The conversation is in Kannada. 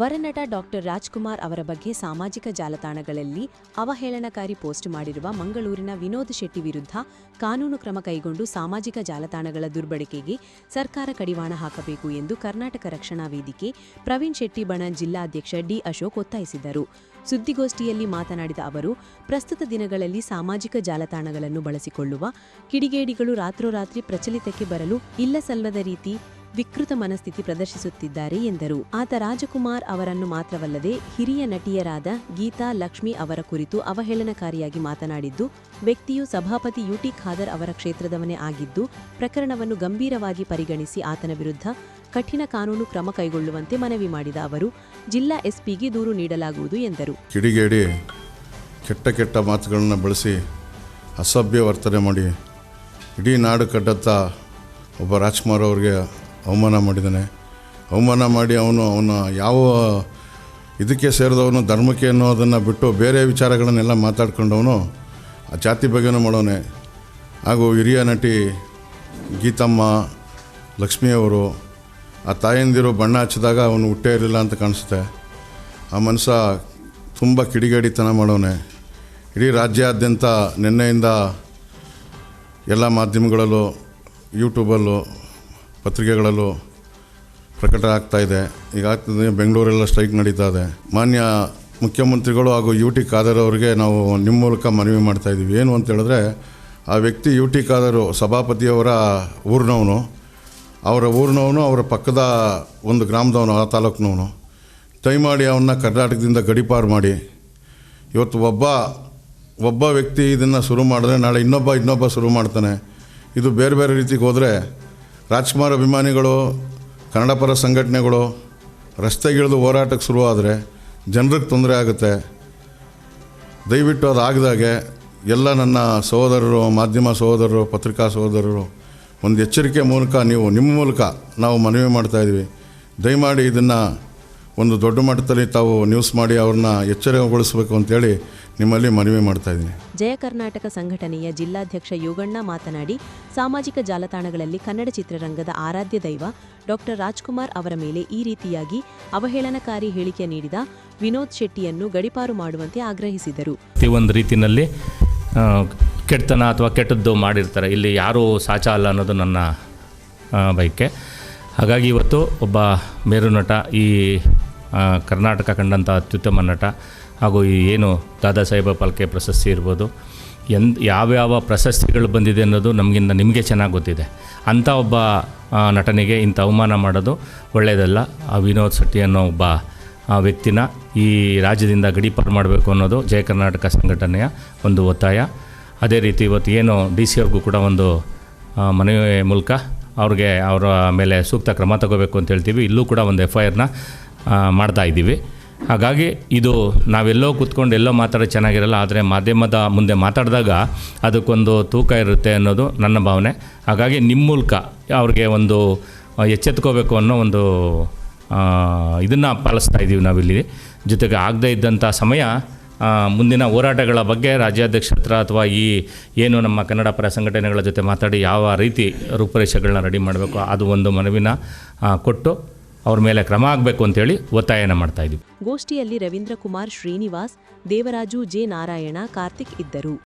ವರನಟ ಡಾಕ್ಟರ್ ರಾಜ್ಕುಮಾರ್ ಅವರ ಬಗ್ಗೆ ಸಾಮಾಜಿಕ ಜಾಲತಾಣಗಳಲ್ಲಿ ಅವಹೇಳನಕಾರಿ ಪೋಸ್ಟ್ ಮಾಡಿರುವ ಮಂಗಳೂರಿನ ವಿನೋದ್ ಶೆಟ್ಟಿ ವಿರುದ್ಧ ಕಾನೂನು ಕ್ರಮ ಕೈಗೊಂಡು ಸಾಮಾಜಿಕ ಜಾಲತಾಣಗಳ ದುರ್ಬಳಕೆಗೆ ಸರ್ಕಾರ ಕಡಿವಾಣ ಹಾಕಬೇಕು ಎಂದು ಕರ್ನಾಟಕ ರಕ್ಷಣಾ ವೇದಿಕೆ ಪ್ರವೀಣ್ ಶೆಟ್ಟಿ ಬಣ ಜಿಲ್ಲಾಧ್ಯಕ್ಷ ಡಿ ಅಶೋಕ್ ಒತ್ತಾಯಿಸಿದರು. ಸುದ್ದಿಗೋಷ್ಠಿಯಲ್ಲಿ ಮಾತನಾಡಿದ ಅವರು, ಪ್ರಸ್ತುತ ದಿನಗಳಲ್ಲಿ ಸಾಮಾಜಿಕ ಜಾಲತಾಣಗಳನ್ನು ಬಳಸಿಕೊಳ್ಳುವ ಕಿಡಿಗೇಡಿಗಳು ರಾತ್ರೋರಾತ್ರಿ ಪ್ರಚಲಿತಕ್ಕೆ ಬರಲು ಇಲ್ಲಸಲ್ಲದ ರೀತಿ ವಿಕೃತ ಮನಸ್ಥಿತಿ ಪ್ರದರ್ಶಿಸುತ್ತಿದ್ದಾರೆ ಎಂದರು. ಆತ ರಾಜಕುಮಾರ್ ಅವರನ್ನು ಮಾತ್ರವಲ್ಲದೆ ಹಿರಿಯ ನಟಿಯರಾದ ಗೀತಾ, ಲಕ್ಷ್ಮಿ ಅವರ ಕುರಿತು ಅವಹೇಳನಕಾರಿಯಾಗಿ ಮಾತನಾಡಿದ್ದು, ವ್ಯಕ್ತಿಯು ಸಭಾಪತಿ ಯುಟಿ ಖಾದರ್ ಅವರ ಕ್ಷೇತ್ರದವನೇ ಆಗಿದ್ದು, ಪ್ರಕರಣವನ್ನು ಗಂಭೀರವಾಗಿ ಪರಿಗಣಿಸಿ ಆತನ ವಿರುದ್ಧ ಕಠಿಣ ಕಾನೂನು ಕ್ರಮ ಕೈಗೊಳ್ಳುವಂತೆ ಮನವಿ ಮಾಡಿದ ಅವರು, ಜಿಲ್ಲಾ ಎಸ್ಪಿಗೆ ದೂರು ನೀಡಲಾಗುವುದು ಎಂದರು. ಕಿಡಿಗೇಡಿ ಕೆಟ್ಟ ಕೆಟ್ಟ ಮಾತುಗಳನ್ನು ಬಳಸಿ ಅಸಭ್ಯ ವರ್ತನೆ ಮಾಡಿ ಇಡೀ ನಾಡು ಕಟ್ಟತ್ತ ಒಬ್ಬ ರಾಜ್ಕುಮಾರ್ ಅವ್ರಿಗೆ ಅವಮಾನ ಮಾಡಿದ್ದಾನೆ. ಅವಮಾನ ಮಾಡಿ ಅವನು, ಅವನ ಯಾವ ಇದಕ್ಕೆ ಸೇರಿದವನು, ಧರ್ಮಕ್ಕೆ ಅನ್ನೋದನ್ನು ಬಿಟ್ಟು ಬೇರೆ ವಿಚಾರಗಳನ್ನೆಲ್ಲ ಮಾತಾಡ್ಕೊಂಡವನು, ಆ ಜಾತಿ ಬಗ್ಗೆನೂ ಮಾಡೋನೆ. ಹಾಗೂ ಹಿರಿಯ ನಟಿ ಗೀತಮ್ಮ ಲಕ್ಷ್ಮಿಯವರು ಆ ತಾಯಂದಿರು ಬಣ್ಣ ಹಚ್ಚಿದಾಗ ಅವನು ಹುಟ್ಟೇ ಇರಲಿಲ್ಲ ಅಂತ ಕಾಣಿಸುತ್ತೆ. ಆ ಮನುಷ್ಯ ತುಂಬ ಕಿಡಿಗೇಡಿತನ ಮಾಡೋನೆ. ಇಡೀ ರಾಜ್ಯಾದ್ಯಂತ ನಿನ್ನೆಯಿಂದ ಎಲ್ಲ ಮಾಧ್ಯಮಗಳಲ್ಲೂ ಯೂಟ್ಯೂಬಲ್ಲೂ ಪತ್ರಿಕೆಗಳಲ್ಲೂ ಪ್ರಕಟ ಆಗ್ತಾ ಇದೆ. ಈಗ ಆಗ್ತದೆ ಬೆಂಗಳೂರೆಲ್ಲ ಸ್ಟ್ರೈಕ್ ನಡೀತಾ ಇದೆ. ಮಾನ್ಯ ಮುಖ್ಯಮಂತ್ರಿಗಳು ಹಾಗೂ ಯು ಟಿ ಖಾದರ್ ಅವರಿಗೆ ನಾವು ನಿಮ್ಮ ಮೂಲಕ ಮನವಿ ಮಾಡ್ತಾ ಇದ್ದೀವಿ. ಏನು ಅಂತ ಹೇಳಿದ್ರೆ, ಆ ವ್ಯಕ್ತಿ ಯು ಟಿ ಖಾದರು ಸಭಾಪತಿಯವರ ಊರಿನವನು. ಅವರ ಊರಿನವನು, ಅವರ ಪಕ್ಕದ ಒಂದು ಗ್ರಾಮದವನು, ಆ ತಾಲೂಕಿನವನು. ಮಾಡಿ ಅವನ್ನ ಕರ್ನಾಟಕದಿಂದ ಗಡಿಪಾರು ಮಾಡಿ. ಇವತ್ತು ಒಬ್ಬ ಒಬ್ಬ ವ್ಯಕ್ತಿ ಇದನ್ನು ಶುರು ಮಾಡಿದ್ರೆ ನಾಳೆ ಇನ್ನೊಬ್ಬ ಇನ್ನೊಬ್ಬ ಶುರು ಮಾಡ್ತಾನೆ. ಇದು ಬೇರೆ ಬೇರೆ ರೀತಿಗೆ ಹೋದರೆ ರಾಜ್ಕುಮಾರ್ ಅಭಿಮಾನಿಗಳು, ಕನ್ನಡ ಪರ ಸಂಘಟನೆಗಳು, ರಸ್ತೆಗಿಳಿದು ಹೋರಾಟಕ್ಕೆ ಶುರುವಾದರೆ ಜನರಿಗೆ ತೊಂದರೆ ಆಗುತ್ತೆ. ದಯವಿಟ್ಟು ಅದು ಆಗದಾಗೆ ಎಲ್ಲ ನನ್ನ ಸಹೋದರರು, ಮಾಧ್ಯಮ ಸಹೋದರರು, ಪತ್ರಿಕಾ ಸಹೋದರರು, ಒಂದು ಎಚ್ಚರಿಕೆ ಮೂಲಕ ನೀವು, ನಿಮ್ಮ ಮೂಲಕ ನಾವು ಮನವಿ ಮಾಡ್ತಾಯಿದ್ದೀವಿ ದಯಮಾಡಿ ಇದನ್ನು ಒಂದು ದೊಡ್ಡ ಮಟ್ಟದಲ್ಲಿ ತಾವು ನ್ಯೂಸ್ ಮಾಡಿ ಅವ್ರನ್ನ ಎಚ್ಚರಗೊಳಿಸಬೇಕು ಅಂತೇಳಿ ನಿಮ್ಮಲ್ಲಿ ಮನವಿ ಮಾಡ್ತಾಯಿದ್ದೀನಿ ಜಯ ಕರ್ನಾಟಕ ಸಂಘಟನೆಯ ಜಿಲ್ಲಾಧ್ಯಕ್ಷ ಯೋಗಣ್ಣ ಮಾತನಾಡಿ ಸಾಮಾಜಿಕ ಜಾಲತಾಣಗಳಲ್ಲಿ ಕನ್ನಡ ಚಿತ್ರರಂಗದ ಆರಾಧ್ಯ ದೈವ ಡಾಕ್ಟರ್ ರಾಜ್ಕುಮಾರ್ ಅವರ ಮೇಲೆ ಈ ರೀತಿಯಾಗಿ ಅವಹೇಳನಕಾರಿ ಹೇಳಿಕೆ ನೀಡಿದ ವಿನೋದ್ ಶೆಟ್ಟಿಯನ್ನು ಗಡಿಪಾರು ಮಾಡುವಂತೆ ಆಗ್ರಹಿಸಿದರು. ಒಂದು ರೀತಿಯಲ್ಲಿ ಕೆಟ್ಟತನ ಅಥವಾ ಕೆಟ್ಟದ್ದು ಮಾಡಿರ್ತಾರೆ. ಇಲ್ಲಿ ಯಾರೂ ಸಾಚ ಅಲ್ಲ ಅನ್ನೋದು ನನ್ನ ಬೈಕೆ ಹಾಗಾಗಿ ಇವತ್ತು ಒಬ್ಬ ಮೇರು ನಟ ಈ ಕರ್ನಾಟಕ ಕಂಡಂಥ ಅತ್ಯುತ್ತಮ ನಟ ಹಾಗೂ ಈ ಏನು ದಾದಾ ಸಾಹೇಬ ಪಾಲ್ಕೆ ಪ್ರಶಸ್ತಿ ಇರ್ಬೋದು. ಯಾವ ಯಾವ್ಯಾವ ಪ್ರಶಸ್ತಿಗಳು ಬಂದಿದೆ ಅನ್ನೋದು ನಮಗಿಂತ ನಿಮಗೆ ಚೆನ್ನಾಗಿ ಗೊತ್ತಿದೆ. ಅಂಥ ಒಬ್ಬ ನಟನೆಗೆ ಇಂಥ ಅವಮಾನ ಮಾಡೋದು ಒಳ್ಳೆಯದಲ್ಲ ಆ, ವಿನೋದ್ ಶೆಟ್ಟಿ ಅನ್ನೋ ಒಬ್ಬ ವ್ಯಕ್ತಿನ ಈ ರಾಜ್ಯದಿಂದ ಗಡೀಪಾರು ಮಾಡಬೇಕು ಅನ್ನೋದು ಜಯ ಕರ್ನಾಟಕ ಸಂಘಟನೆಯ ಒಂದು ಒತ್ತಾಯ. ಅದೇ ರೀತಿ ಇವತ್ತು ಏನು ಡಿ ಸಿ ಅವ್ರಿಗೂ ಕೂಡ ಒಂದು ಮನವಿ ಮೂಲಕ ಅವ್ರಿಗೆ ಅವರ ಮೇಲೆ ಸೂಕ್ತ ಕ್ರಮ ತಗೋಬೇಕು ಅಂತ ಹೇಳ್ತೀವಿ. ಇಲ್ಲೂ ಕೂಡ ಒಂದು ಎಫ್ ಐ ಆರ್ನ ಮಾಡ್ತಾ ಇದ್ದೀವಿ. ಹಾಗಾಗಿ ಇದು ನಾವೆಲ್ಲೋ ಕೂತ್ಕೊಂಡು ಎಲ್ಲೋ ಮಾತಾಡೋ ಚೆನ್ನಾಗಿರಲ್ಲ, ಆದರೆ ಮಾಧ್ಯಮದ ಮುಂದೆ ಮಾತಾಡಿದಾಗ ಅದಕ್ಕೊಂದು ತೂಕ ಇರುತ್ತೆ ಅನ್ನೋದು ನನ್ನ ಭಾವನೆ. ಹಾಗಾಗಿ ನಿಮ್ಮ ಮೂಲಕ ಅವ್ರಿಗೆ ಒಂದು ಎಚ್ಚೆತ್ಕೋಬೇಕು ಅನ್ನೋ ಒಂದು ಇದನ್ನು ಪಾಲಿಸ್ತಾ ಇದ್ದೀವಿ ನಾವಿಲ್ಲಿ. ಜೊತೆಗೆ ಆಗದೇ ಇದ್ದಂಥ ಸಮಯ ಮುಂದಿನ ಹೋರಾಟಗಳ ಬಗ್ಗೆ ರಾಜ್ಯಾಧ್ಯಕ್ಷ ಹತ್ರ ಅಥವಾ ಈ ಏನು ನಮ್ಮ ಕನ್ನಡ ಪರ ಸಂಘಟನೆಗಳ ಜೊತೆ ಮಾತಾಡಿ ಯಾವ ರೀತಿ ರೂಪರೇಷೆಗಳನ್ನ ರೆಡಿ ಮಾಡಬೇಕು, ಅದು ಒಂದು ಮನವಿನ ಕೊಟ್ಟು ಅವ್ರ ಮೇಲೆ ಕ್ರಮ ಆಗಬೇಕು ಅಂತೇಳಿ ಒತ್ತಾಯನ ಮಾಡ್ತಾ ಇದ್ವಿ ಗೋಷ್ಠಿಯಲ್ಲಿ ರವೀಂದ್ರ ಕುಮಾರ್ ಶ್ರೀನಿವಾಸ್, ದೇವರಾಜು ಜೆ ನಾರಾಯಣ, ಕಾರ್ತಿಕ್ ಇದ್ದರು.